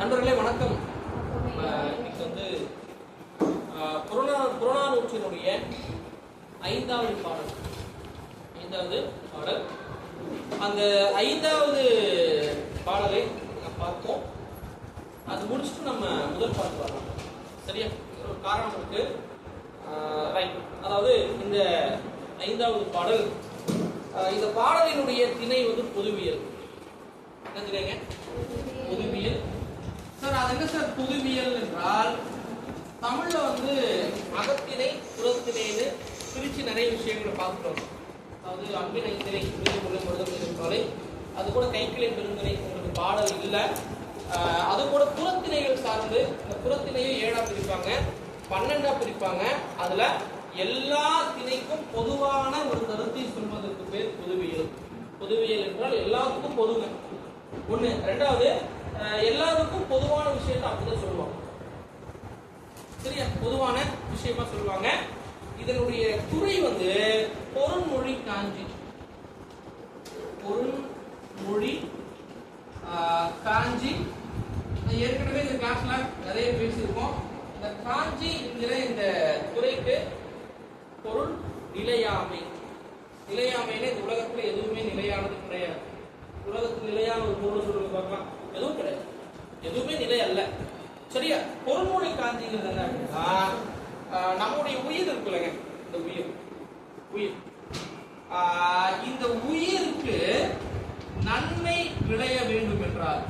நண்பர்களே வணக்கம். இன்னைக்கு வந்து அஹ், புறநா புறநானூற்றினுடைய ஐந்தாவது பாடல். ஐந்தாவது பாடல். அந்த ஐந்தாவது பாடலை நம்ம பார்த்தோம் அது முடிச்சுட்டு நம்ம முதல் பாடல் வரலாம் சரியா? ஒரு காரணம் இருக்கு. ரைட் அதாவது இந்த ஐந்தாவது பாடல் இந்த பாடலினுடைய திணை வந்து பொதுவியல். என்ன திணைங்க பொதுவியல். சார் அது என்ன சார் புதுவியல் என்றால் தமிழ்ல வந்து அகத்திணை புறத்திணைன்னு பிரிச்சு நிறைய விஷயங்களை பார்த்துட்டோம். அதாவது அன்பினை திரை புரிந்து கொள்ளும் தொலை அது கூட கைக்கிளை பெருந்தனை உங்களுக்கு பாடல் இல்லை. அது கூட புறத்திணைகள் சார்ந்து இந்த புறத்திணையை ஏழா பிரிப்பாங்க பன்னெண்டா பிரிப்பாங்க. அதுல எல்லா திணைக்கும் பொதுவான ஒரு கருத்தை சொல்வதற்கு பேர் பொதுவியல். பொதுவியல் என்றால் எல்லாத்துக்கும் பொதுங்க. ஒன்று ரெண்டாவது எல்லாருக்கும் பொதுவான விஷயத்தை அப்படிதான் சொல்லுவாங்க. சரியா? பொதுவான விஷயமா சொல்லுவாங்க. இதனுடைய துறை வந்து பொருண்மொழி காஞ்சி. பொருண்மொழி மொழி காஞ்சி. ஏற்கனவே இந்த கிளாஸ்ல நிறைய பேசியிருக்கோம். இந்த காஞ்சி என்கிற இந்த துறைக்கு பொருள் நிலையாமை. நிலையாமைன்னு இந்த உலகத்துல எதுவுமே நிலையானது கிடையாது. உலகத்துக்கு நிலையான ஒரு பொருள் சொல்லுங்க பார்க்கலாம். எதுவும் கிடையாது. எதுவுமே நிலை அல்ல. சரியா? பொருள்மொழி காந்திங்கிறது என்ன அப்படின்னா ஆஹ், நம்முடைய உயிர் இருக்குல்லங்க இந்த உயிர். உயிர். ஆஹ், இந்த உயிருக்கு நன்மை விளைய வேண்டும் என்றால்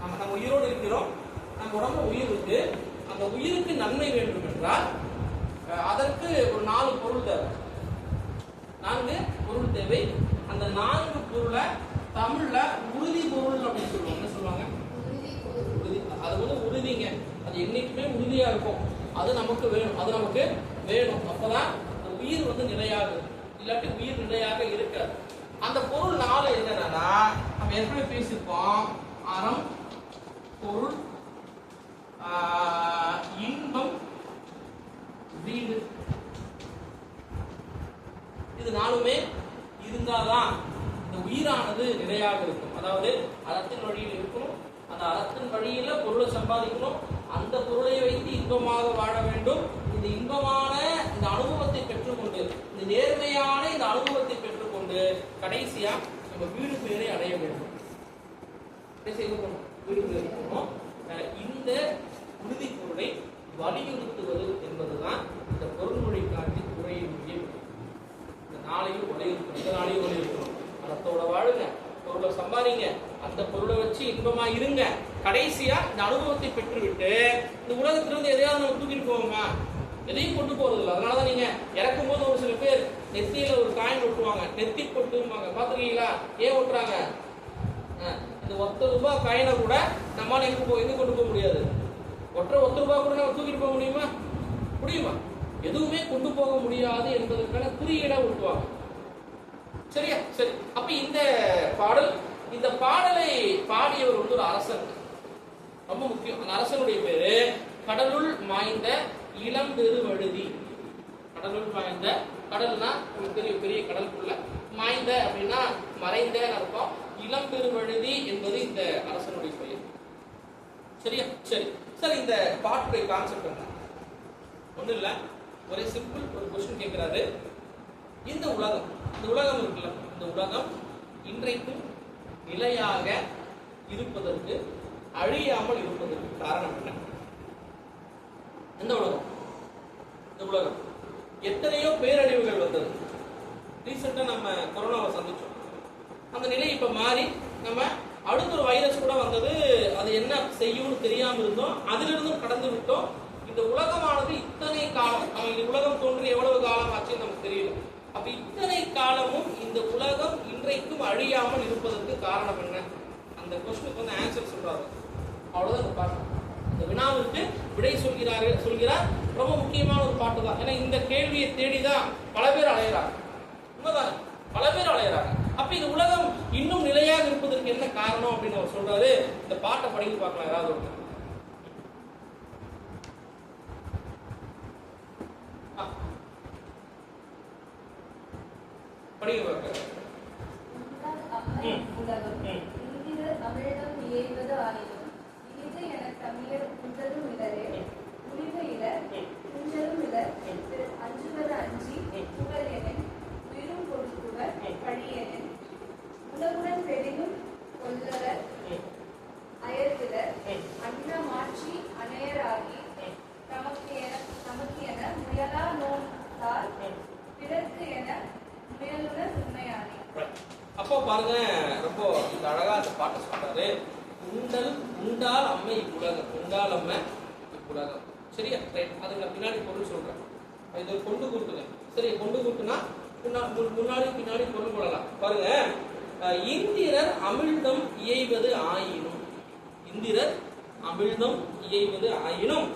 நம்ம நம்ம உயிரோடு இருக்கிறோம் நம்ம உடம்பு உயிர் இருக்கு அந்த உயிருக்கு நன்மை வேண்டும் என்றால் அதற்கு ஒரு நாலு பொருள் தேவை. நான்கு பொருள் தேவை. அந்த நான்கு பொருளை தமிழ்ல உறுதி பொருள் அப்படின்னு சொல்லுவாங்க. என்ன சொல்லுவாங்க? உறுதி. அது வந்து உறுதிங்க. அது என்னைக்குமே உறுதியா இருக்கும். அது நமக்கு வேணும். அது நமக்கு வேணும். அப்பதான் அந்த உயிர் வந்து நிலையாகும் இல்லாட்டி உயிர் நிலையாக இருக்காது. அந்த பொருள் நாலு என்னன்னா நம்ம ஏற்கனவே பேசியிருக்கோம் அறம் பொருள் இன்பம் வீடு. இது நாலுமே இருந்தாதான் உயிரானது நிலையாக இருக்கும். அதாவது அறத்தின் வழியில் இருக்கணும் அந்த அறத்தின் வழியில பொருளை சம்பாதிக்கணும். அந்த பொருளை வைத்து இன்பமாக வாழ வேண்டும். இந்த இன்பமான இந்த அனுபவத்தை பெற்றுக்கொண்டு இந்த நேர்மையான இந்த அனுபவத்தை பெற்றுக்கொண்டு கடைசியா நம்ம வீடு பேரை அடைய வேண்டும். வீடு பேர் போகணும் இந்த உறுதி பொருளை வலியுறுத்துவது என்பதுதான் இந்த பொருள்மொழி காட்டி துறையினுடைய இந்த நாளையும் வலியுறுத்தும் இந்த நாளையும் வலியுறுத்தணும். பணத்தோட வாழுங்க பொருளை சம்பாதிங்க. அந்த பொருளை வச்சு இன்பமா இருங்க. கடைசியா இந்த அனுபவத்தை பெற்றுவிட்டு இந்த உலகத்திலிருந்து எதையாவது நம்ம தூக்கிட்டு போவோமா? எதையும் கொண்டு போறது இல்லை அதனாலதான் நீங்க இறக்கும் போது ஒரு சில பேர் நெத்தியில ஒரு காயின் ஒட்டுவாங்க. நெத்தி கொட்டுவாங்க பாத்துருக்கீங்களா ஏன் ஒட்டுறாங்க? இந்த ஒத்த ரூபாய் காயினை கூட நம்மளால எங்க போ எங்க கொண்டு போக முடியாது? ஒற்றை ஒத்த ரூபாய் கூட நம்ம தூக்கிட்டு போக முடியுமா? முடியுமா? எதுவுமே கொண்டு போக முடியாது என்பதற்கான குறியீடா ஒட்டுவாங்க. சரியா? சரி. அப்ப இந்த பாடல் இந்த பாடலை பாடியவர் வந்து ஒரு அரசன் ரொம்ப முக்கியம். அந்த அரசனுடைய பேரு கடலுள் மாய்ந்த இளம் திருவழுதி கடலுள் மாய்ந்த கடல்னா உங்களுக்கு தெரியும் பெரிய கடலுக்குள்ள. மாய்ந்த அப்படின்னா மறைந்த அர்த்தம். இளம் பெருவழுதி என்பது இந்த அரசனுடைய பெயர். சரியா? சரி. சார் இந்த பாட்டுடைய கான்செப்ட் என்ன? ஒன்றும் இல்லை. ஒரே சிம்பிள் ஒரு கொஸ்டின் கேட்கிறாரு இந்த உலகம் இந்த உலகம் இருக்குல்ல இந்த உலகம் இன்றைக்கும் நிலையாக இருப்பதற்கு அழியாமல் இருப்பதற்கு காரணம் என்ன? இந்த உலகம் இந்த உலகம். எத்தனையோ பேரழிவுகள் வந்தது. ரீசெண்டாக நம்ம கொரோனாவை சந்திச்சோம். அந்த நிலை இப்ப மாறி நம்ம அடுத்த ஒரு வைரஸ் கூட வந்தது அது என்ன செய்யும்னு தெரியாமல் இருந்தோம். அதிலிருந்தும் கடந்து விட்டோம். இந்த உலகமானது இத்தனை காலம் நம்ம இந்த உலகம் தோன்றி எவ்வளவு காலம் ஆச்சுன்னு நமக்கு தெரியல அப்ப இத்தனை காலமும் இந்த உலகம் இன்றைக்கும் அழியாமல் இருப்பதற்கு காரணம் என்ன? அந்த கொஸ்டினுக்கு வந்து ஆன்சர் சொல்றாரு. அவ்வளவுதான் இந்த பாட்டு இந்த வினாவுக்கு விடை சொல்கிறார்கள் சொல்கிறார். ரொம்ப முக்கியமான ஒரு பாட்டு தான். ஏன்னா இந்த கேள்வியை தேடிதான் பல பேர் அலையிறாங்க. உண்மைதான்? பல பேர் அலையிறாங்க. அப்ப இந்த உலகம் இன்னும் நிலையாக இருப்பதற்கு என்ன காரணம் அப்படின்னு அவர் சொல்றாரு. இந்த பாட்டை படிக்க பார்க்கலாம் யாராவது ஒருத்தர். படிக்க பார்க்கலாம். உலகம். இந்திர தமிழகம் ஆயினும் இனிது எனத் தமிழர் குன்றலும் இலரே உரிவு இலர் குஞ்சலும் இலர் திரு அஞ்சுவது அஞ்சி புகழ் எனின் உயிரும் கொடுக்குவர் பழியெனின். உலகுடன் பெரிதும் கொல்லவர் அயர்விலர் அன்ன அணையராகி தமக்கு என தமக்கு என முயலா நோந்தால் பிறர்க்கு என முயலுனர் உண்மையானே. அப்போ பாருங்க ரொம்ப இந்த அழகா அந்த பாட்டை சொல்றாரு உண்டல் உண்டால் அம்மை இப்புலகம் உண்டால் அம்மை இப்புலகம் சரியா ரைட் அதுக்கு நான் பின்னாடி பொருள் சொல்றேன் இது கொண்டு கூட்டுங்க. சரி கொண்டு கூட்டுனா முன்னாடி பின்னாடி கொண்டு போடலாம். பாருங்க. இந்திரர் அமிழ்தம் இயைவது ஆயினும். இந்திரர் அமிழ்தம் இயைவது ஆயினும்.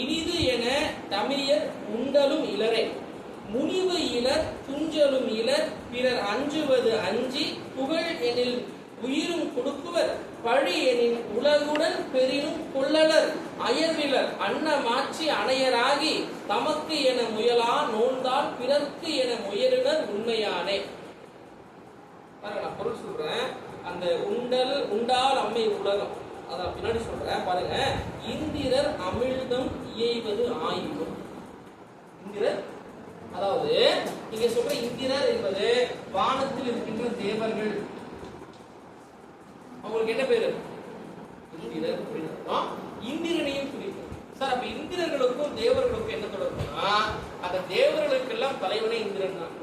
இனிது என தமிழர் உண்டலும் இளரே முனிவு இலர் துஞ்சலும் இலர் பிறர் அஞ்சுவது அஞ்சி புகழ் எனில் உயிரும் கொடுக்குவர். பழி எனின் உலகுடன் பெரினும் கொள்ளலர். அயர்விலர் அன்னமாச்சி அணையராகி தமக்கு என முயலா நோந்தால் பிறர்க்கு என முயலுனர் உண்மையானே. பாருங்க நான் பொருள் சொல்றேன். அந்த உண்டல் உண்டால் அம்மை உலகம். அதான் பின்னாடி சொல்றேன் பாருங்க. இந்திரர் அமிழ்தம் இயைவது ஆயினும். இந்திரர் அதாவது இங்க சொல்ற இந்திரர் என்பது வானத்தில் இருக்கின்ற தேவர்கள். அவங்களுக்கு என்ன பேரு? இந்திரன் அப்படின்னு இந்திரனையும் குறிக்கும் சார் அப்ப இந்திரர்களுக்கும் தேவர்களுக்கும் என்ன தொடர்புனா அந்த தேவர்களுக்கெல்லாம் தலைவனே இந்திரன் தான்.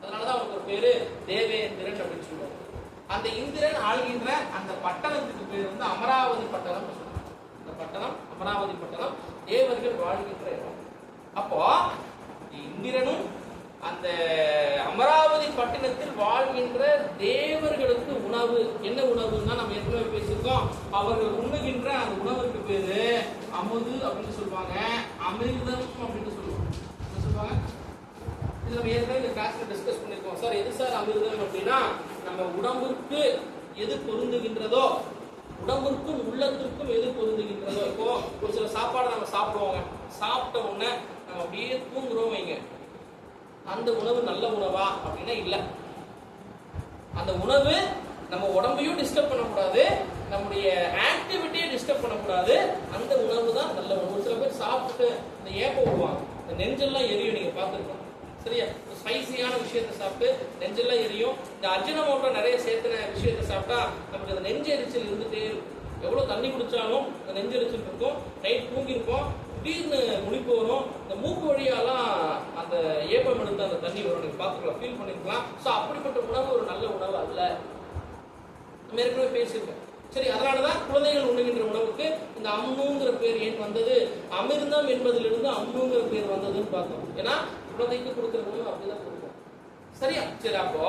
அதனாலதான் அவருக்கு ஒரு பேரு தேவேந்திரன் அப்படின்னு சொல்லுவாங்க. அந்த இந்திரன் ஆள்கின்ற அந்த பட்டணத்துக்கு பேர் வந்து அமராவதி பட்டணம் இந்த பட்டணம் அமராவதி பட்டணம் தேவர்கள் வாழ்கின்ற இடம். அப்போ இந்திரனும் அந்த அமராவதி பட்டணத்தில் வாழ்கின்ற தேவர்களுக்கு உணவு என்ன உணவுன்னா நம்ம ஏற்கனவே இருக்கும். அவர்கள் உண்ணுகின்ற அந்த உணவுக்கு பேரு அமுது அப்படின்னு சொல்லுவாங்க. அமிர்தம் அப்படின்னு சொல்லுவாங்க. என்ன சொல்லுவாங்க? இது நம்ம ஏற்கனவே இந்த கிளாஸ்ல டிஸ்கஸ் பண்ணிருக்கோம். சார் எது சார் அமிர்தம் அப்படின்னா நம்ம உடம்புக்கு எது பொருந்துகின்றதோ உடம்புக்கும் உள்ளத்திற்கும் எது பொருந்துகின்றதோ இப்போ ஒரு சில சாப்பாடை நம்ம சாப்பிடுவோங்க. சாப்பிட்ட உடனே நம்ம அப்படியே தூங்குறோம் வைங்க. அந்த உணவு நல்ல உணவா? அப்படின்னா இல்லை. அந்த உணவு நம்ம உடம்பையும் டிஸ்டர்ப் பண்ணக்கூடாது. நம்முடைய ஆக்டிவிட்டியை டிஸ்டர்ப் பண்ணக்கூடாது. அந்த உணவு தான் நல்ல உணவு ஒரு சில பேர் சாப்பிட்டு இந்த ஏப்பம் விடுவாங்க. இந்த நெஞ்செல்லாம் எரியும் நீங்க பார்த்துருக்கோம். சரியா? ஸ்பைசியான விஷயத்தை சாப்பிட்டு நெஞ்செல்லாம் எரியும். இந்த அஜினமோட்டோ நிறைய சேர்த்துன விஷயத்தை சாப்பிட்டா நமக்கு அந்த நெஞ்சு எரிச்சல் இருந்துட்டே இருக்கும். எவ்வளோ தண்ணி குடிச்சாலும் அந்த நெஞ்சு எரிச்சல் இருக்கும். நைட் தூங்கியிருப்போம். திடீர்னு முழிப்பு வரும். இந்த மூக்கு வழியாலாம் அந்த ஏப்பம் எடுத்து அந்த தண்ணி வரும். நீங்கள் பார்த்துக்கலாம் ஃபீல் பண்ணிருக்கலாம். ஸோ அப்படிப்பட்ட உணவு ஒரு நல்ல உணவு அல்ல. நம்ம ஏற்கனவே பேசியிருக்கோம். சரி அதனாலதான் குழந்தைகள் உண்ணுகின்ற உணவுக்கு இந்த அம்முங்கிற பேர் ஏன் வந்தது? அமிர்தம் என்பதிலிருந்து அம்முங்கிற பேர் வந்ததுன்னு பார்த்தோம். ஏன்னா குழந்தைக்கு கொடுக்குற உணவு அப்படிதான் கொடுப்போம். சரியா? சரி அப்போ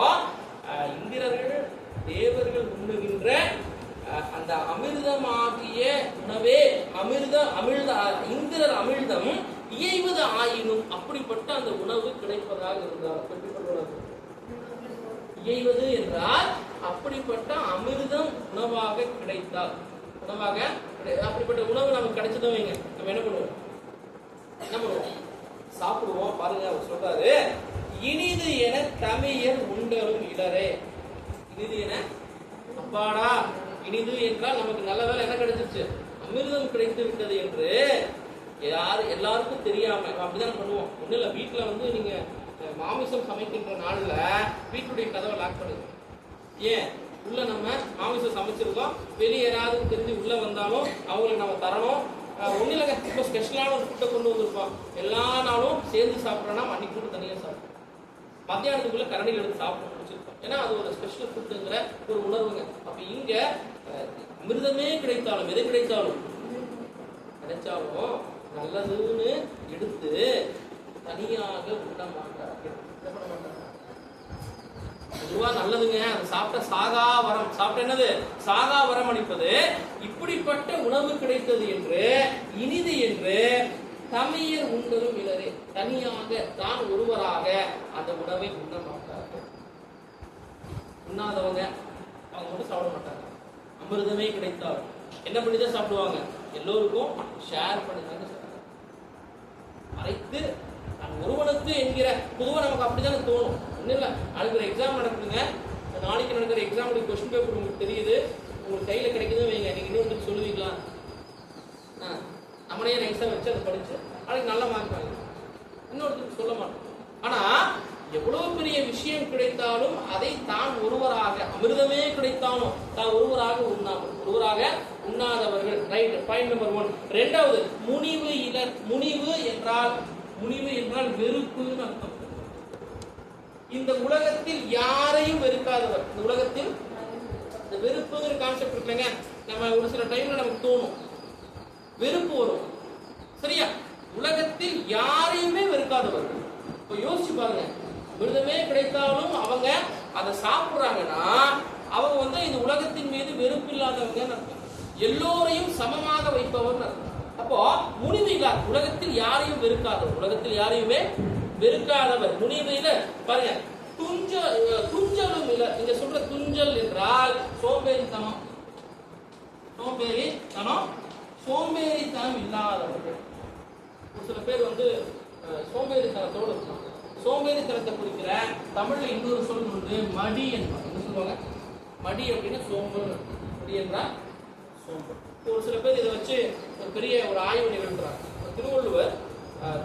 அஹ், இந்திரர்கள் தேவர்கள் உண்ணுகின்ற அஹ், அந்த அமிர்தமாகிய உணவே அமிர்த அமிழ்த இந்திரர் அமிழ்தம் இயைவது ஆயினும் அப்படிப்பட்ட அந்த உணவு கிடைப்பதாக இருந்தார். உணவு இயைவது என்றால் அப்படிப்பட்ட அமிர்தம் உணவாக கிடைத்தால். உணவாக அப்படிப்பட்ட உணவு நமக்கு கிடைச்சதும் வைங்க. நம்ம என்ன பண்ணுவோம்? என்ன பண்ணுவோம்? சாப்பிடுவோம். பாருங்க அவர் சொல்றாரு இனிது என தமிழர் உண்டரும் இடரே. இனிது என? அப்பாடா இனிது என்றால் நமக்கு நல்ல வேலை என்ன கிடைச்சிருச்சு? அமிர்தம் கிடைத்து விட்டது என்று யார் எல்லாருக்கும் தெரியாம அப்படிதான் பண்ணுவோம். ஒன்றும் இல்ல வீட்டுல வந்து நீங்க மாமிசம் சமைக்கின்ற நாள்ல வீட்டுடைய கதவை லாக் பண்ணுங்க. ஏன்? உள்ள நம்ம மாமிசம் சமைச்சிருக்கோம். வெளியே யாராவது தெரிஞ்சு உள்ள வந்தாலும் அவங்களுக்கு நம்ம தரணும். அஹ், இல்லைங்க இப்போ ஸ்பெஷலான ஒரு ஃபுட்டை கொண்டு வந்திருப்போம். எல்லா நாளும் சேர்ந்து சாப்பிட்றோன்னா அன்னைக்கு கூட தனியாக சாப்பிடுவோம் மத்தியானத்துக்குள்ள கரண்டியில் எடுத்து சாப்பிட்டு முடிச்சிருப்போம். ஏன்னா அது ஒரு ஸ்பெஷல் ஃபுட்டுங்கிற ஒரு உணர்வுங்க. அப்போ இங்க மிருதமே அமிர்தமே கிடைத்தாலும் எது கிடைத்தாலும்? கிடைச்சாலும் நல்லதுன்னு எடுத்து தனியாக உண்ண மாட்டார்கள் என்ன பண்ண மாட்டாங்க பொதுவாக நல்லதுங்க. சாப்பிட்ட சாகா வரம். சாப்பிட்ட என்னது? சாகா வரம் அளிப்பது இப்படிப்பட்ட உணவு கிடைத்தது என்று இனிது என்று தமிழர் உண்டரும் இலரே. தனியாக தான் ஒருவராக அந்த உணவை உண்ண மாட்டார்கள் உண்ணாதவங்க அவங்க மட்டும் சாப்பிட மாட்டாங்க. அமிர்தமே கிடைத்தால். என்ன பண்ணிதான் சாப்பிடுவாங்க? எல்லோருக்கும் ஷேர் பண்ணி தாங்க மறைத்து நான் ஒருவனுக்கு என்கிற பொதுவாக நமக்கு அப்படிதானே தோணும். ஒன்றும் இல்லை. நாளைக்கு ஒரு எக்ஸாம் நடக்குதுங்க. நாளைக்கு நடக்கிற எக்ஸாமுடைய கொஸ்டின் பேப்பர் உங்களுக்கு தெரியுது. உங்களுக்கு கையில் கிடைக்குதுன்னு வைங்க. நீங்கள் இன்னும் வந்து சொல்லுவீங்களா? ஆ. நம்மளே நைஸாக வச்சு அதை படித்து நாளைக்கு நல்ல மார்க் வாங்க இன்னொருத்தருக்கு சொல்ல மாட்டோம் ஆனால் எவ்வளோ பெரிய விஷயம் கிடைத்தாலும் அதை தான் ஒருவராக அமிர்தமே கிடைத்தாலும் தான் ஒருவராக உண்ணாமல் ஒருவராக உண்ணாதவர்கள். ரைட் பாயிண்ட் நம்பர் ஒன் ரெண்டாவது முனிவு இலர் முனிவு என்றால் முனிவு என்றால் வெறுப்புன்னு அர்த்தம். இந்த உலகத்தில் யாரையும் வெறுக்காதவர். இந்த உலகத்தில் இந்த வெறுப்புங்கிற கான்செப்ட் இருக்குல்லங்க. நம்ம ஒரு சில டைம்ல நமக்கு தோணும். வெறுப்பு வரும். சரியா? உலகத்தில் யாரையுமே வெறுக்காதவர்கள் இப்போ யோசிச்சு பாருங்க. விருதமே கிடைத்தாலும் அவங்க அதை சாப்பிடுறாங்கன்னா அவங்க வந்து இந்த உலகத்தின் மீது வெறுப்பு இல்லாதவங்க எல்லோரையும் சமமாக வைப்பவர் அப்போ முடிவு இல்லாத உலகத்தில் யாரையும் வெறுக்காதவர். உலகத்தில் யாரையுமே வெறுக்காதவர். முனிவையில பாருங்க துஞ்ச துஞ்சலும் இல்ல. இங்க சொல்ற துஞ்சல் என்றால் சோம்பேறித்தனம். சோம்பேறித்தனம் சோம்பேறித்தனம் இல்லாதவர்கள். ஒரு சில பேர் வந்து சோம்பேறித்தனத்தோடு இருப்பாங்க. சோம்பேறித்தனத்தை குறிக்கிற தமிழ்ல இன்னொரு சொல் உண்டு மடி என்பாங்க என்ன சொல்லுவாங்க? மடி அப்படின்னா சோம்பல் மடி என்றால் சோம்பல். ஒரு சில பேர் இதை வச்சு ஒரு பெரிய ஒரு ஆய்வு நிகழ்த்துறாங்க. திருவள்ளுவர்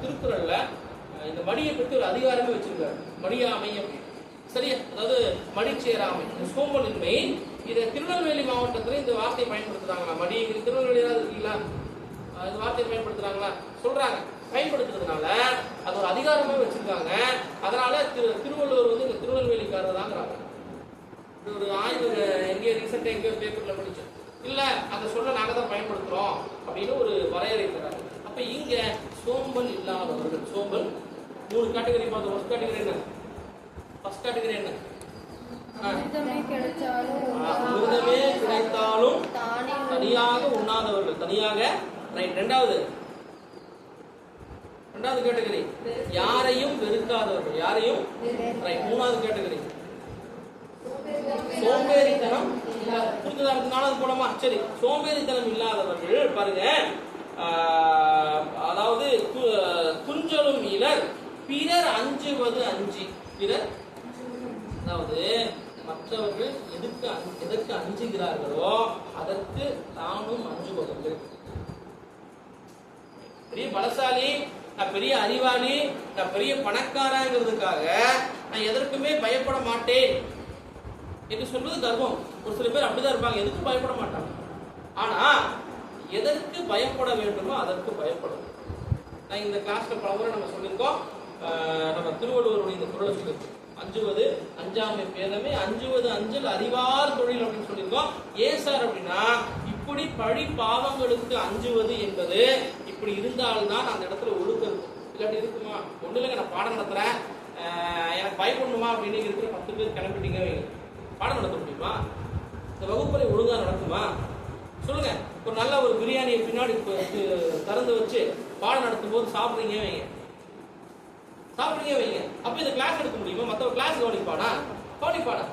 திருக்குறள்ல இந்த மடியை பற்றி ஒரு அதிகாரமே வச்சிருக்காரு. மடியாமை சரியா? அதாவது மடிச்சேராமை இந்த சோம்பலின்மை இதை திருநெல்வேலி மாவட்டத்துல இந்த வார்த்தையை பயன்படுத்துறாங்களா? மணி திருநெல்வேலி ஏதாவது இருக்கீங்களா? இந்த வார்த்தையை பயன்படுத்துறாங்களா? சொல்றாங்க. பயன்படுத்துறதுனால அது ஒரு அதிகாரமே வச்சிருக்காங்க. அதனால திரு திருவள்ளுவர் வந்து இந்த திருநெல்வேலிக்காரர் தாங்கிறாங்க இது ஒரு ஆய்வு எங்கேயோ ரீசெண்டாக எங்கேயோ பேப்பர்ல படிச்சோம் இல்ல அந்த சொல்ல நாங்க தான் பயன்படுத்துறோம் அப்படின்னு ஒரு வரையறை தராங்க. அப்ப இங்க சோம்பல் இல்லாதவர்கள் சோம்பல் மூணு கேட்டகரி பார்த்தோம். ஃபர்ஸ்ட் கேட்டகரி என்ன? ஃபர்ஸ்ட் கேட்டகரி என்ன. அமிர்தமே கிடைத்தாலும் தானே. தனியாக உண்ணாதவர்கள். தனியாக. ரைட் ரெண்டாவது. ரெண்டாவது கேட்டகரி யாரையும் வெறுக்காதவர்கள். யாரையும்? ரைட் மூணாவது கேட்டகரி சோம்பேறித்தனம் புரிஞ்சதா? இருக்கு நாலாவது போடமா சரி. சோம்பேறித்தனம் இல்லாதவர்கள் பாருங்க. அதாவது துஞ்சலும் இலர் பிறர் அஞ்சுவது அஞ்சு. பிறர் அதாவது மற்றவர்கள் எதுக்கு அஞ்சு- எதற்கு அஞ்சுகிறார்களோ அதற்கு தானும் அஞ்சுபவர்கள். பெரிய பலசாலி நான் பெரிய அறிவாளி நான் பெரிய பணக்காரங்கிறதுக்காக நான் எதற்குமே பயப்பட மாட்டேன் என்று சொல்வது கர்வம் ஒரு சில பேர் அப்படிதான் இருப்பாங்க. எதுக்கும் பயப்பட மாட்டாங்க? ஆனா எதற்கு பயப்பட வேண்டுமோ அதற்கு பயப்படும். நான் இந்த கிளாஸ்ல பல முறை நம்ம சொல்லியிருக்கோம். நம்ம திருவள்ளுவருடைய இந்த குரலை சொல்லியிருக்கோம் அஞ்சுவது அஞ்சாமை பேதமே அஞ்சுவது அஞ்சல் அறிவார் தொழில் அப்படின்னு சொல்லியிருக்கோம். ஏன் சார் அப்படின்னா இப்படி பழி பாவங்களுக்கு அஞ்சுவது என்பது இப்படி இருந்தால்தான் அந்த இடத்துல ஒழுக்கம் இல்லாட்டி இருக்குமா? ஒண்ணு இல்லைங்க நான் பாடம் நடத்துறேன். எனக்கு பயப்படணுமா அப்படின்னு இருக்கிற பத்து பேர் கிளம்பிட்டீங்க வைங்க. பாடம் நடத்த முடியுமா? இந்த வகுப்பறை ஒழுங்கா நடக்குமா? சொல்லுங்க. ஒரு நல்ல ஒரு பிரியாணியை பின்னாடி திறந்து வச்சு பாடம் நடத்தும் போது சாப்பிட்றீங்க வைங்க சாப்பிடுங்க வைங்க. அப்ப இந்த கிளாஸ் எடுக்க முடியுமா? மற்ற கிளாஸ் கவனிப்பானா? கவனிப்பானா?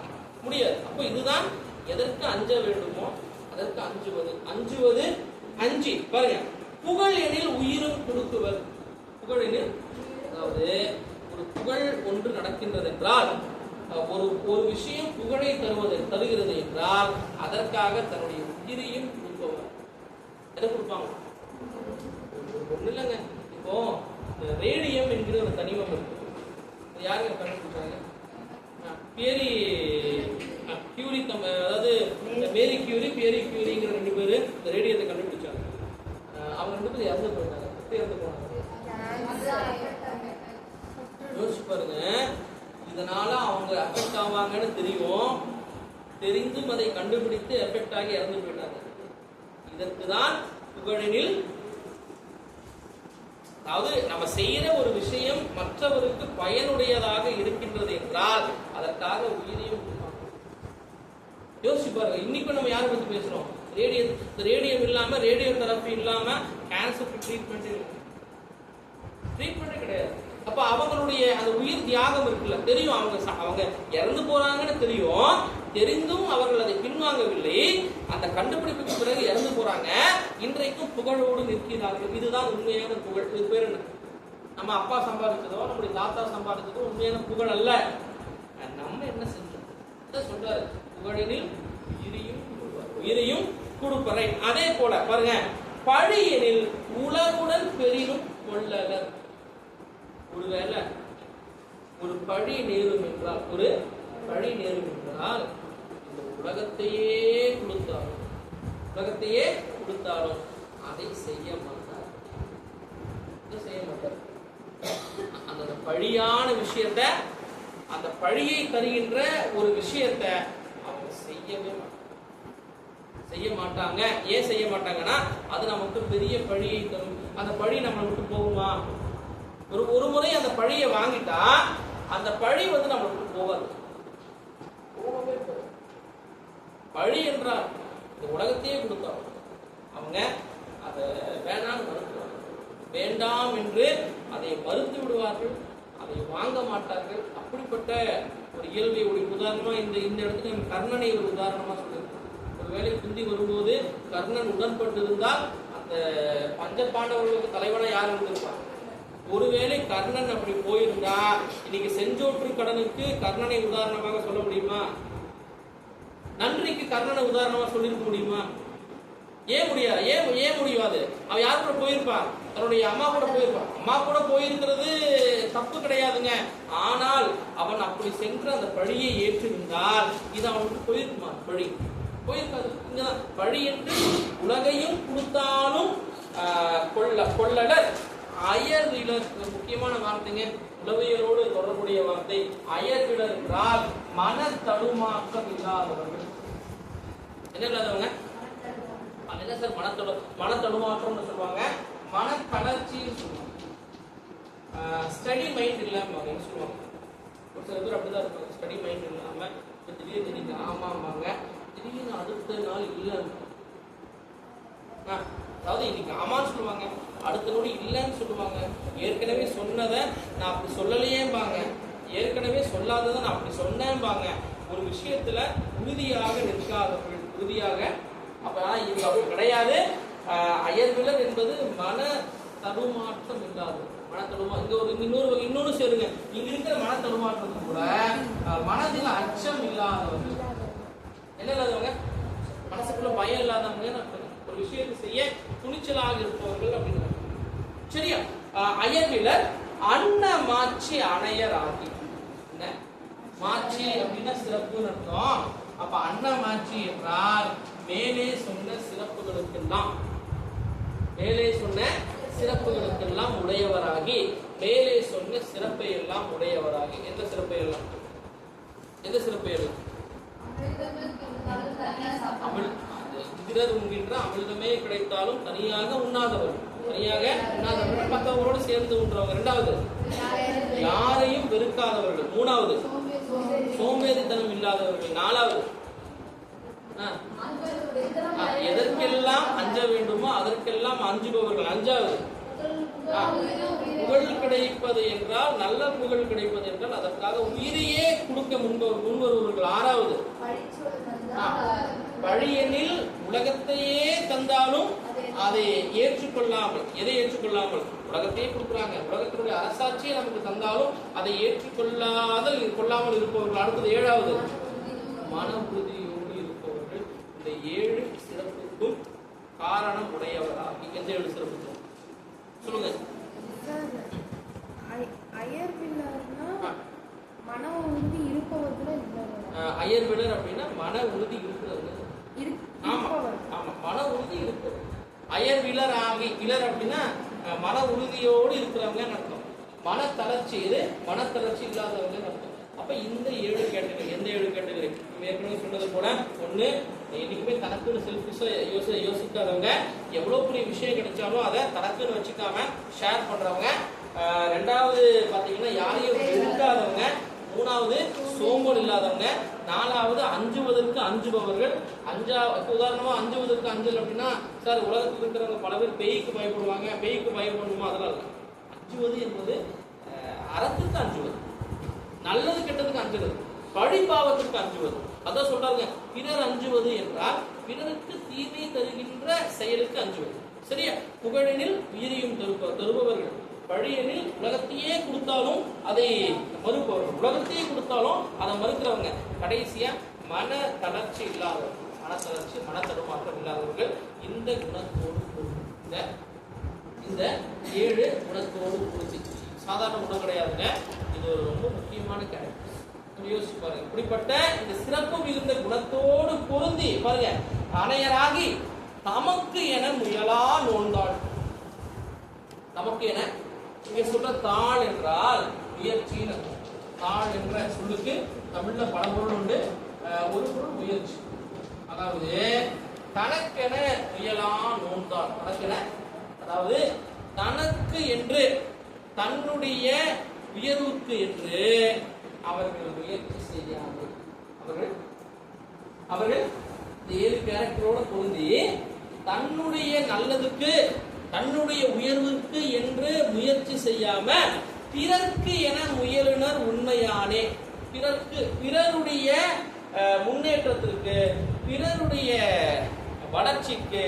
முடியாது. அப்போ இதுதான் எதற்கு அஞ்ச வேண்டுமோ அதற்கு அஞ்சுவது. அஞ்சுவது அஞ்சு. பாருங்க. புகழ் எனில் உயிரும் கொடுக்குவர். புகழெனில் அதாவது ஒரு புகழ் ஒன்று நடக்கின்றது என்றால் ஒரு ஒரு விஷயம் புகழை தருவது தருகிறது என்றால் அதற்காக தன்னுடைய உயிரையும் கொடுப்பவர். எதை கொடுப்பாங்க? ஒண்ணு இல்லைங்க இப்போ இந்த ரேடியம் என்கிற ஒரு தனிமம் இருக்கு அது யாருங்க கண்டுபிடிச்சாங்க ஆ, பியரி ஆ, கியூரி தம் அதாவது இந்த மேரி கியூரி பியரி கியூரிங்கிற ரெண்டு பேர் இந்த ரேடியத்தை கண்டுபிடிச்சாங்க ஆ, அவங்க ரெண்டு பேரும் இறந்து போயிட்டாங்க எப்படி இறந்து போனாங்க யோசிச்சு பாருங்க இதனால அவங்க அஃபெக்ட் ஆவாங்கன்னு தெரியும் தெரிந்தும் அதை கண்டுபிடித்து எஃபெக்ட் ஆகி இறந்து போயிட்டாங்க இதற்கு தான் புகழெனில் அதாவது நம்ம செய்யற ஒரு விஷயம் மற்றவருக்கு பயனுடையதாக இருக்கின்றது என்றால் அதற்காக உயிரையும் கொடுப்பாங்க யோசிச்சு பாருங்க இன்னைக்கு நம்ம யாரை பத்தி பேசுறோம் ரேடியோ ரேடியம் இல்லாம ரேடியோ தெரப்பி இல்லாம கேன்சருக்கு ட்ரீட்மெண்ட் ட்ரீட்மெண்ட்டே கிடையாது அப்ப அவங்களுடைய அந்த உயிர் தியாகம் இருக்குல்ல தெரியும். அவங்க அவங்க இறந்து போறாங்கன்னு தெரியும். தெரிந்தும் அவர்கள் அதை பின்வாங்கவில்லை. அந்த கண்டுபிடிப்புக்கு பிறகு இறந்து போறாங்க. இன்றைக்கும் புகழோடு நிற்கிறார்கள். இதுதான் உண்மையான புகழ். இது பேர் என்ன? நம்ம அப்பா சம்பாதிச்சதோ நம்முடைய தாத்தா சம்பாதிச்சதோ உண்மையான புகழ் அல்ல. நம்ம என்ன செஞ்சோம்? சொல்றாரு. புகழினில் உயிரையும் உயிரையும் கொடுப்பறை அதே போல பாருங்க. பழியனில் உலகுடன் பெரிதும் கொள்ளலர். ஒருவேளை ஒரு பழி நேரும் என்றால் ஒரு பழி நேரும் என்றால் இந்த உலகத்தையே கொடுத்தாலும் உலகத்தையே கொடுத்தாலும் அதை செய்ய மாட்டார். செய்ய மாட்டார்? அந்த அந்த பழியான விஷயத்த அந்த பழியை தருகின்ற ஒரு விஷயத்த அவங்க செய்யவே மாட்டாங்க. செய்ய மாட்டாங்க. ஏன் செய்ய மாட்டாங்கன்னா அது நமக்கு பெரிய பழியை தரும். அந்த பழி நம்மளை விட்டு போகுமா? ஒரு ஒரு முறை அந்த பழியை வாங்கிட்டா அந்த பழி வந்து நம்மளுக்கு போகாது. போகவே போகாது. பழி என்றால் இந்த உலகத்தையே கொடுத்தாங்க அவங்க அதை வேணாம்னு மறுத்துவாங்க வேண்டாம் என்று அதை மறுத்து விடுவார்கள் அதை வாங்க மாட்டார்கள். அப்படிப்பட்ட ஒரு இயல்பை ஒரு உதாரணமா இந்த இந்த இடத்துல நம்ம கர்ணனை ஒரு உதாரணமா சொல்லியிருக்கோம். ஒருவேளை குந்தி வரும்போது கர்ணன் உடன்பட்டு இருந்தால் அந்த பஞ்ச பாண்டவர்களுக்கு தலைவனா யார் இருந்திருப்பார் ஒருவேளை கர்ணன் அப்படி போயிருந்தா இன்னைக்கு செஞ்சோற்று கடனுக்கு கர்ணனை உதாரணமாக சொல்ல முடியுமா? நன்றிக்கு கர்ணனை உதாரணமா சொல்லியிருக்க முடியுமா? ஏன் முடியாது ஏன் ஏன் முடியாது அவன் யார் கூட போயிருப்பான் தன்னுடைய அம்மா கூட போயிருப்பான் அம்மா கூட போயிருக்கிறது தப்பு கிடையாதுங்க. ஆனால் அவன் அப்படி சென்று அந்த பழியை ஏற்றிருந்தால் இது அவனுக்கு போயிருக்குமா? பழி. போயிருக்காது. பழி என்று உலகையும் கொடுத்தாலும் கொள்ள கொள்ளலர் அயர்விலர் இது முக்கியமான வார்த்தைங்க உளவியலோடு தொடர்புடைய வார்த்தை. அயர்விலர் என்றால் மன தடுமாற்றம் இல்லாதவர்கள் என்ன இல்லாதவங்க என்ன சார்? மனத்தொடு மனத்தடுமாற்றம்னு சொல்லுவாங்க. மனத்தளர்ச்சின்னு சொல்லுவாங்க. ஸ்டடி மைண்ட் இல்லாமல் சொல்லுவாங்க. ஒரு சில பேர் அப்படிதான் இருப்பாங்க. ஸ்டடி மைண்ட் இல்லாம இப்போ திடீர்னு திடீர்னு ஆமாம்பாங்க. திடீர்னு அடுத்த நாள் இல்லைன்னு ஆ, அதாவது இன்னைக்கு ஆமான்னு சொல்லுவாங்க அடுத்த நொடி இல்லைன்னு சொல்லுவாங்க. ஏற்கனவே சொன்னதை நான் அப்படி சொல்லலையேம்பாங்க. ஏற்கனவே சொல்லாததை நான் அப்படி சொன்னேன்பாங்க ஒரு விஷயத்துல உறுதியாக நிற்காதவர்கள் உறுதியாக. அப்ப இது அப்படி கிடையாது. அயர்விலர் என்பது மன தடுமாற்றம் இல்லாதது மன தடுமா இங்க ஒரு இன்னொரு இன்னொன்னு சேருங்க. இங்க இருக்கிற மன தடுமாற்றம் கூட மனதில் அச்சம் இல்லாதவர்கள். என்ன இல்லாதவங்க? மனசுக்குள்ள பயம் இல்லாதவங்க நான் ஒரு விஷயத்தை செய்ய துணிச்சலாக இருப்பவர்கள் அப்படிங்கிறாங்க சரியா? அயர்விலர் அன்ன மாச்சி அணையர் ஆகி என்ன? மாச்சி அப்படின்னா சிறப்பு அர்த்தம். அப்ப அன்ன மாச்சி என்றால் மேலே சொன்ன சிறப்புகளுக்கெல்லாம். மேலே சொன்ன சிறப்புகளுக்கெல்லாம் உடையவராகி மேலே சொன்ன சிறப்பை எல்லாம் உடையவராகி. எந்த சிறப்பை எல்லாம் எந்த சிறப்பை எல்லாம் இதிரர் உண்கின்ற அமிர்தமே கிடைத்தாலும் தனியாக உண்ணாதவர். தனியாக உண்ணாதவர்கள் மற்றவங்களோடு சேர்ந்து உண்றவங்க. ரெண்டாவது யாரையும் வெறுக்காதவர்கள். மூணாவது சோம்பேறித்தனம் இல்லாதவர்கள். நாலாவது எதற்கெல்லாம் அஞ்ச வேண்டுமோ அதற்கெல்லாம் அஞ்சுபவர்கள். அஞ்சாவது புகழ் கிடைப்பது என்றால் நல்ல புகழ் கிடைப்பது என்றால் அதற்காக உயிரையே கொடுக்க முன்பவர் முன்வருபவர்கள். ஆறாவது ஆ, பழியெனில் உலகத்தையே தந்தாலும் அதை ஏற்றுக்கொள்ளாமல் எதை ஏற்றுக்கொள்ளாமல்? உலகத்தையே கொடுக்குறாங்க. உலகத்தினுடைய அரசாட்சியை நமக்கு தந்தாலும் அதை ஏற்றுக்கொள்ளாத கொள்ளாமல் இருப்பவர்கள் அடுத்தது ஏழாவது. மன உறுதியோடு இருப்பவர்கள் இந்த ஏழு சிறப்புக்கும் காரணம் உடையவராக எந்த ஏழு சிறப்பு சொல்லுங்க அயர்வில்லர்னா ஆ. மன உறுதி இருப்பவர்கள இல்லவர் அஹ், அயர்விடர் அப்படின்னா மன உறுதி இருக்கிறது இரு- ஆமா இருப்பவர் ஆமா மன உறுதி இருக்கிறது அயர் விலர் ஆகி விலர் அப்படின்னா அஹ், மன உறுதியோடு இருக்கிறவங்க அர்த்தம் மன தளர்ச்சி இது மன தளர்ச்சி இல்லாதவங்க அர்த்தம் அப்ப இந்த ஏழு கேட்டகரி எந்த ஏழு கேட்டகரி ஏற்கனவே சொன்னது போல ஒண்ணு என்னைக்குமே தனக்குன்னு செல்ஃபிஷா யோசி யோசிக்காதவங்க எவ்வளவு பெரிய விஷயம் கிடைச்சாலும் அதை தனக்குன்னு வச்சுக்காம ஷேர் பண்றவங்க. அஹ், ரெண்டாவது பாத்தீங்கன்னா யாரையும் வெறுக்காதவங்க. மூணாவது சோம்பல் இல்லாதவங்க. நாலாவது அஞ்சுவதற்கு அஞ்சுபவர்கள். அஞ்சா இப்போ உதாரணமா அஞ்சுவதற்கு அஞ்சல் அப்படின்னா சார் உலகத்தில் இருக்கிறவங்க பல பேர் பேய்க்கு பயப்படுவாங்க. பேய்க்கு பயப்படணுமா அதெல்லாம் இல்லை. அஞ்சுவது என்பது அறத்துக்கு அஞ்சுவது. நல்லது கெட்டதுக்கு அஞ்சுவது. பழி பாவத்திற்கு அஞ்சுவது. அதான் சொல்றாங்க பிறர் அஞ்சுவது என்றால் பிறருக்கு தீமை தருகின்ற செயலுக்கு அஞ்சுவது. சரியா? புகழெனில் உயிரியும் தருப்ப தருபவர்கள். பழியெனில் உலகத்தையே கொடுத்தாலும் அதை மறுப்பவர்கள். உலகத்தையே கொடுத்தாலும் அதை மறுக்கிறவங்க. கடைசியா மன தளர்ச்சி இல்லாதவர்கள். மன தளர்ச்சி மன தடுமாற்றம் இல்லாதவர்கள் இந்த குணத்தோடு இந்த இந்த ஏழு குணத்தோடு பொருந்தி சாதாரண குணம் கிடையாதுங்க. இது ஒரு ரொம்ப முக்கியமான கேரக்டர். யோசிச்சு பாருங்க. இப்படிப்பட்ட இந்த சிறப்பு மிகுந்த குணத்தோடு பொருந்தி பாருங்க அணையராகி தமக்கு என முயலா நோந்தாள் நமக்கு என இங்க சொல்ற தாள் என்றால் முயற்சின்னு தாள் என்ற சொல்லுக்கு தமிழ்ல பல பொருள் உண்டு. ஒரு பொருள் முயற்சி. அதாவது தனக்கென முயலா நோந்தாள் தனக்கென அதாவது தனக்கு என்று தன்னுடைய உயர்வுக்கு என்று அவர்கள் முயற்சி செய்யாமல் அவர்கள் அவர்கள் இந்த ஏழு கேரக்டரோட பொருந்தி தன்னுடைய நல்லதுக்கு தன்னுடைய உயர்வுக்கு என்று முயற்சி செய்யாம பிறர்க்கு என முயலுனர் உண்மையானே பிறர்க்கு பிறருடைய முன்னேற்றத்திற்கு பிறருடைய வளர்ச்சிக்கு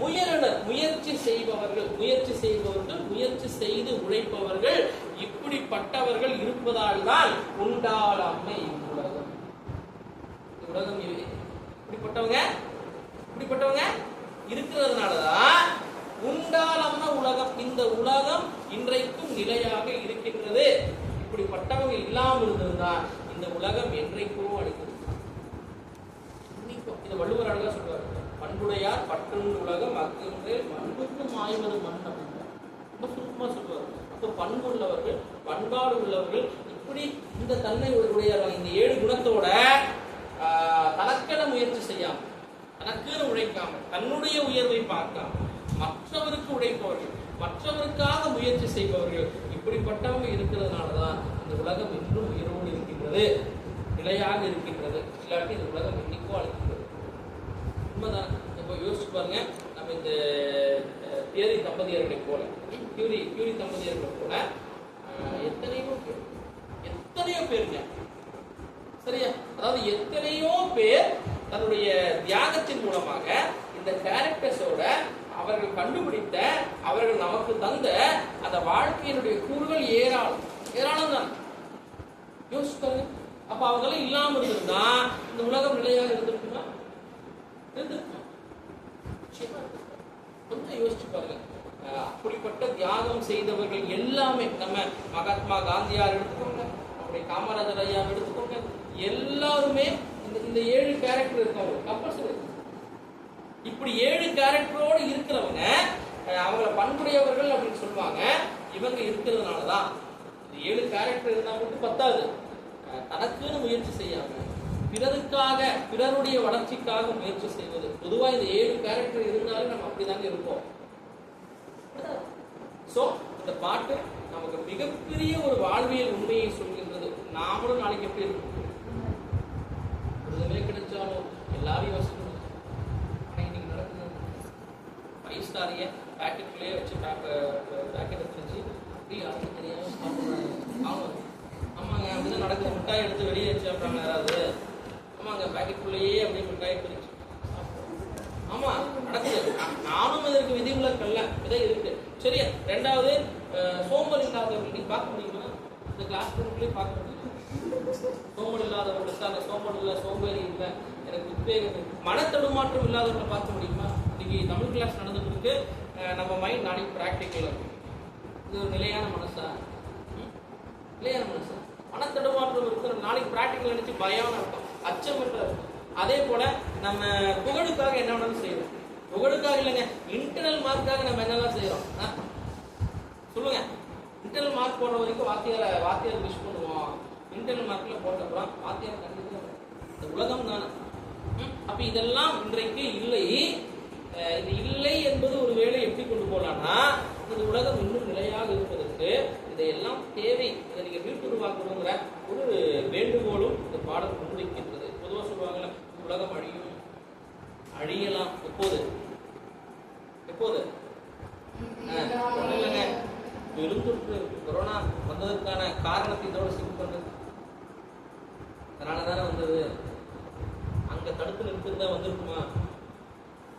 முயலுனர். முயற்சி செய்பவர்கள் முயற்சி செய்பவர்கள் முயற்சி செய்து உழைப்பவர்கள் இப்படிப்பட்டவர்கள் இருப்பதால் தான் உண்டாளாமை இவ்வுலகம் உலகம் இப்படிப்பட்டவங்க? இப்படிப்பட்டவங்க? இருக்கிறதுனாலதான் உண்டாளம்ன உலகம் இந்த உலகம் இன்றைக்கும் நிலையாக இருக்கின்றது. இப்படிப்பட்டவங்க இல்லாமல் இருந்ததுதான் இந்த உலகம் என்றைக்கும் அழிக்கிறது இதை வள்ளுவர் அழகா சொல்றாரு பண்புடையார் பற்றுண்டு உலகம் அக்கின்றே பண்புக்கும் ஆய்வது மண் அப்படின்றார் ரொம்ப சுருக்கமா சொல்லுவார். அப்போ பண்புள்ளவர்கள் பண்பாடு உள்ளவர்கள் இப்படி இந்த தன்மை உடையவர்கள். இந்த ஏழு குணத்தோட ஆஹ், தனக்கென முயற்சி செய்யாம தனக்குன்னு உழைக்காம தன்னுடைய உயர்வை பார்க்காம மற்றவருக்கு உழைப்பவர்கள் மற்றவருக்காக முயற்சி செய்பவர்கள் இப்படிப்பட்டவங்க இருக்கிறதுனால தான் இந்த உலகம் இன்னும் உயர்வோடு இருக்கின்றது நிலையாக இருக்கின்றது. இல்லாட்டி இந்த உலகம் இன்னைக்கோ அழைக்கின்றது. உண்மைதான். இப்போ யோசிச்சு பாருங்க நம்ம இந்த தியரி தம்பதியர்களை போல பியூரி கியூரி தம்பதியர்களை போல எத்தனையோ பேர். எத்தனையோ பேருங்க சரியா? அதாவது எத்தனையோ பேர் தன்னுடைய தியாகத்தின் மூலமாக இந்த கேரக்டர்ஸோட அவர்கள் கண்டுபிடித்த அவர்கள் நமக்கு தந்த அந்த வாழ்க்கையினுடைய கூறுகள் ஏராளம். ஏராளம் தான். யோசிச்சு அப்ப அவங்களாம் இல்லாம இருந்திருந்தா இந்த உலகம் நிலையாக இருந்திருக்குமா? இருந்திருக்குமா? இருந்திருக்கும். கொஞ்சம் யோசிச்சு பாருங்க. அப்படிப்பட்ட தியாகம் செய்தவர்கள் எல்லாமே நம்ம மகாத்மா காந்தியார் எடுத்துக்கோங்க அப்படி காமராஜர் ஐயா எடுத்துக்கோங்க எல்லாருமே இந்த இந்த ஏழு கேரக்டர் இருக்கவங்க கம்பல்சரி இப்படி ஏழு கேரக்டரோடு இருக்கிறவங்க அவங்கள பண்புடையவர்கள் அப்படின்னு சொல்லுவாங்க இவங்க இருக்கிறதுனால தான் இந்த ஏழு கேரக்டர் இருந்தால் மட்டும் பத்தாது. தனக்குன்னு முயற்சி செய்யாம பிறருக்காக பிறருடைய வளர்ச்சிக்காக முயற்சி செய்வது. பொதுவாக இந்த ஏழு கேரக்டர் இருந்தாலும் நம்ம அப்படிதாங்க இருப்போம். ஸோ இந்த பாட்டு நமக்கு மிகப்பெரிய ஒரு வாழ்வியல் உண்மையை சொல்கின்றது. நாமளும் நாளைக்கு எப்படி இருக்கும் விருதுமே கிடைச்சாலும் எல்லாரையும் யோசிக்கணும். ஆனா இன்னைக்கு நடக்குது. ஃபைவ் ஸ்டாரையே பேக்கெட்லேயே வச்சு பேக்கெட் எடுத்து வச்சு அப்படி யாருக்கும் தெரியாமல் ஆமாம் ஆமாங்க அப்படிதான் நடக்குது. மிட்டாய் எடுத்து வெளியே வச்சு சாப்பிட்றாங்க யாராவது. ஆமாங்க பேக்கெட்டுக்குள்ளேயே அப்படியே மிட்டாய் பிரிச்சு ஆமாம் நடக்குது. நானும் இதற்கு விதிவிலக்கல்ல விதை இருக்குது சரியா? ரெண்டாவது சோம்பல் இல்லாதவர்கள் நீங்க பார்க்க முடியுமா? இந்த கிளாஸ் ரூம்லயே பார்க்க முடியுமா? சோம்பல் இல்லாதவர்களுக்கு அந்த சோம்பல் இல்லை சோம்பேறி இல்லை எனக்கு உத்வேகம் மனத்தடுமாற்றம் இல்லாதவர்களை பார்க்க முடியுமா? இன்னைக்கு தமிழ் கிளாஸ் நடந்துட்டு இருக்கு. நம்ம மைண்ட் நாளைக்கு ப்ராக்டிக்கல் இது ஒரு நிலையான மனசா? ம்? நிலையான மனசா? மனத்தடுமாற்றம் இருக்கிற நாளைக்கு ப்ராக்டிக்கல் நினைச்சு பயம் இருக்கும் அச்சம் இருக்கும் அதே போல நம்ம புகழுக்காக என்ன வேணாலும் செய்யறோம் புகழுக்காக இல்லைங்க. இன்டர்னல் மார்க்காக நம்ம என்னெல்லாம் செய்யறோம்? ஆ? சொல்லுங்க. இன்டர்னல் மார்க் போடுற வரைக்கும் வாத்தியாரை வாத்தியார் விஷ் பண்ணுவோம். இன்டர்னல் மார்க்ல போட்டப்புறம் வாத்தியார் கண்டிப்பாக இந்த உலகம் தானே. அப்போ அப்ப இதெல்லாம் இன்றைக்கு இல்லை. இது இல்லை என்பது ஒரு வேலை எப்படி கொண்டு போகலாம்னா இந்த உலகம் இன்னும் நிலையாக இருப்பதற்கு இதையெல்லாம் தேவை. இதை நீங்க மீட்டுருவாக்கணுங்கிற ஒரு வேண்டுகோளும் இந்த பாடல் முன்வைக்கின்றது. பொதுவாக சொல்லுவாங்கல்ல உலகம் அழியும். அழியலாம். எப்போது? எப்போது? ஒண்ணும் இல்லைங்க பெருந்தொற்று கொரோனா வந்ததற்கான காரணத்தை இதோட சிங் பண்றது அதனால தானே வந்தது. அங்க தடுத்து நிறுத்திருந்தா வந்திருக்குமா?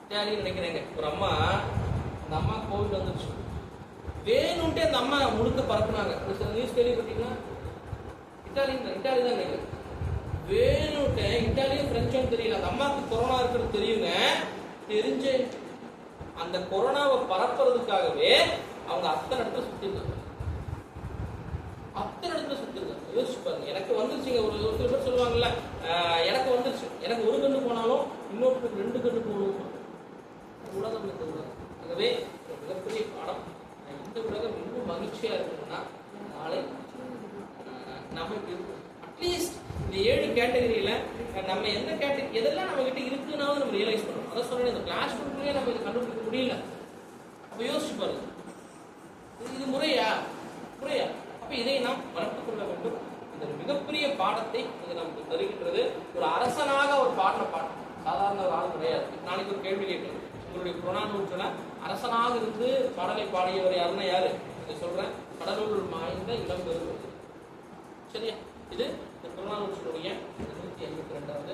இட்டாலின்னு நினைக்கிறேங்க. ஒரு அம்மா அந்த அம்மா கோவிட் வந்துருச்சு. வேணும்ட்டே அந்த அம்மா முழுக்க பறக்குனாங்க ஒரு சில நியூஸ் கேள்விப்பட்டீங்கன்னா இட்டாலி இட்டாலி தான் நினைக்கிறேன் வேணும்ட்டே இட்டாலியும் பிரெஞ்சும் தெரியல. அந்த அம்மாவுக்கு கொரோனா இருக்கிறது தெரியுங்க. தெரிஞ்சு அந்த கொரோனாவை பரப்புறதுக்காகவே அவங்க அத்தனை இடத்துல சுத்திருக்காங்க அத்தனை இடத்துல சுத்திருக்காங்க யோசிச்சு பாருங்க. எனக்கு வந்துருச்சுங்க. ஒரு ஒரு சில பேர் சொல்லுவாங்கல்ல எனக்கு வந்துருச்சு. எனக்கு ஒரு கண்ணு போனாலும் இன்னொருத்தருக்கு ரெண்டு கண்ணு போகணும் உலகம் இந்த உலகம். ஆகவே மிகப்பெரிய பாடம். இந்த உலகம் இன்னும் மகிழ்ச்சியா இருக்கணும்னா நாளை நம்ம இப்படி இருக்கணும் அட்லீஸ்ட் இந்த ஏழு கேட்டகரியில நம்ம எந்த கேட்டகரி எதெல்லாம் நம்ம கிட்ட இருக்குன்னாவது நம்ம ரியலைஸ் பண்ணணும். அதான் சொல்றேன் இந்த கிளாஸ் ரூம்லயே நம்ம இதை கண்டுபிடிக்க முடியல. அப்ப யோசிச்சு பாருங்க. இது- இது முறையா? முறையா. அப்ப இதை நாம் வளர்த்து கொள்ள வேண்டும். இந்த மிகப்பெரிய பாடத்தை இது நமக்கு தருகின்றது. ஒரு அரசனாக ஒரு பாடின பாடம் சாதாரண ஒரு ஆள் கிடையாது. நாளைக்கு ஒரு கேள்வி கேட்கணும் உங்களுடைய புறநானூற்றுல அரசனாக இருந்து பாடலை பாடியவர் யாருன்னா யாரு? இதை சொல்றேன். கடலூர் மாய்ந்த இளம் பெருவது சரியா? இது இந்த புறநானூற்றினுடைய நூற்றி ஐம்பத்தி ரெண்டாவது.